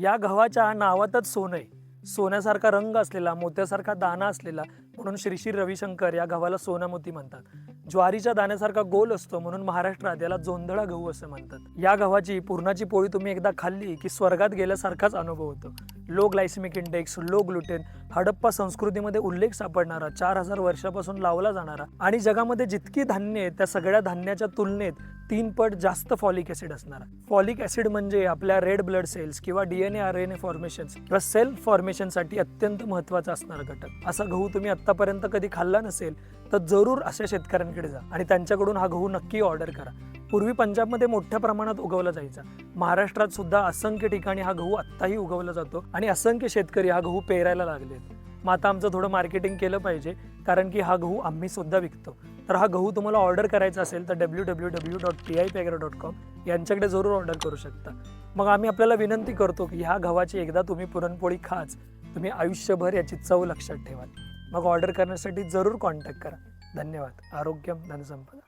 या गव्हाच्या नावातच सोनं आहे सोन्यासारखा रंग असलेला मोत्यासारखा दाना असलेला म्हणून श्री श्री रविशंकर या गव्हाला सोनामोती म्हणतात. ज्वारीच्या दाण्यासारखा गोल असतो म्हणून महाराष्ट्रात याला जोंधळा गहू असं म्हणतात. या गव्हाची पूर्णाची पोळी तुम्ही एकदा खाल्ली की स्वर्गात गेल्यासारखाच अनुभव होतो. Low glycemic index low gluten Harappa संस्कृतीमध्ये उल्लेख सापडणारा चार हजार वर्षापासून लावला जाणारा आणि जगामध्ये जितकी धान्य आहेत त्या सगळ्या धान्याच्या तुलनेत तीन पट जास्त फॉलिक ऍसिड असणारा. फॉलिक ऍसिड म्हणजे आपल्या रेड ब्लड सेल्स किंवा DNA R N A formations किंवा सेल फॉर्मेशनसाठी अत्यंत महत्त्वाचा असणारा घटक. असा गहू तुम्ही आतापर्यंत कधी खाल्ला नसेल तर जरूर अशा शेतकऱ्यांकडे जा आणि त्यांच्याकडून हा गहू नक्की ऑर्डर करा. पूर्वी पंजाबमध्ये मोठ्या प्रमाणात उगवला जायचा. महाराष्ट्रात सुद्धा असंख्य ठिकाणी हा गहू आत्ताही उगवला जातो आणि असंख्य शेतकरी हा गहू पेरायला लागलेत मग आता आमचं थोडं मार्केटिंग केलं पाहिजे कारण की हा गहू आम्ही सुद्धा विकतो. तर हा गहू तुम्हाला ऑर्डर करायचा असेल तर W W W dot T I pagra dot com यांच्याकडे जरूर ऑर्डर करू शकता. मग आम्ही आपल्याला विनंती करतो की ह्या गव्हाची एकदा तुम्ही पुरणपोळी खाच. तुम्ही आयुष्यभर याची चव लक्षात ठेवाल. मग ऑर्डर करण्यासाठी जरूर कॉन्टॅक्ट करा. धन्यवाद. आरोग्यम धनसंपदा.